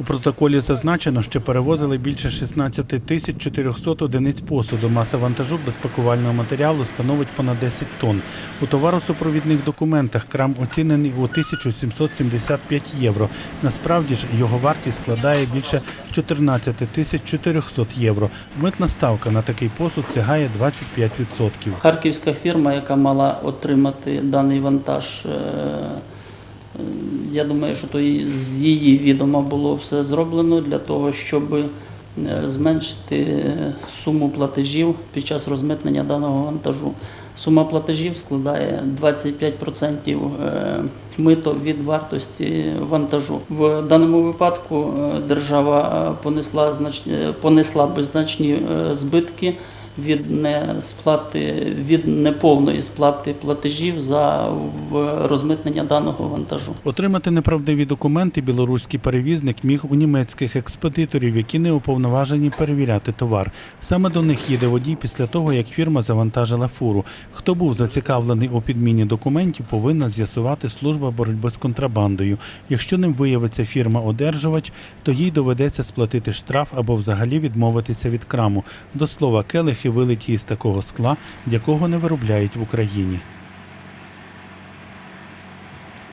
У протоколі зазначено, що перевозили більше 16 тисяч 400 одиниць посуду. Маса вантажу без пакувального матеріалу становить понад 10 тонн. У товаросупровідних документах крам оцінений у 1775 євро. Насправді ж його вартість складає більше 14 тисяч 400 євро. Митна ставка на такий посуд сягає 25%. Харківська фірма, яка мала отримати даний вантаж, е, я думаю, що то з її відома було все зроблено для того, щоб е, зменшити суму платежів під час розмитнення даного вантажу. Сума платежів складає 25% е, мито від вартості вантажу. В даному випадку е, держава е, понесла значні понесла беззначні е, збитки від несплати від неповної сплати платежів за розмитнення даного вантажу. Отримати неправдиві документи білоруський перевізник міг у німецьких експедиторів, які не уповноважені перевіряти товар. Саме до них їде водій після того, як фірма завантажила фуру. Хто був зацікавлений у підміні документів, повинна з'ясувати служба боротьби з контрабандою. Якщо ним виявиться фірма-одержувач, то їй доведеться сплатити штраф або взагалі відмовитися від краму. До слова, келихи вилиті із такого скла, якого не виробляють в Україні.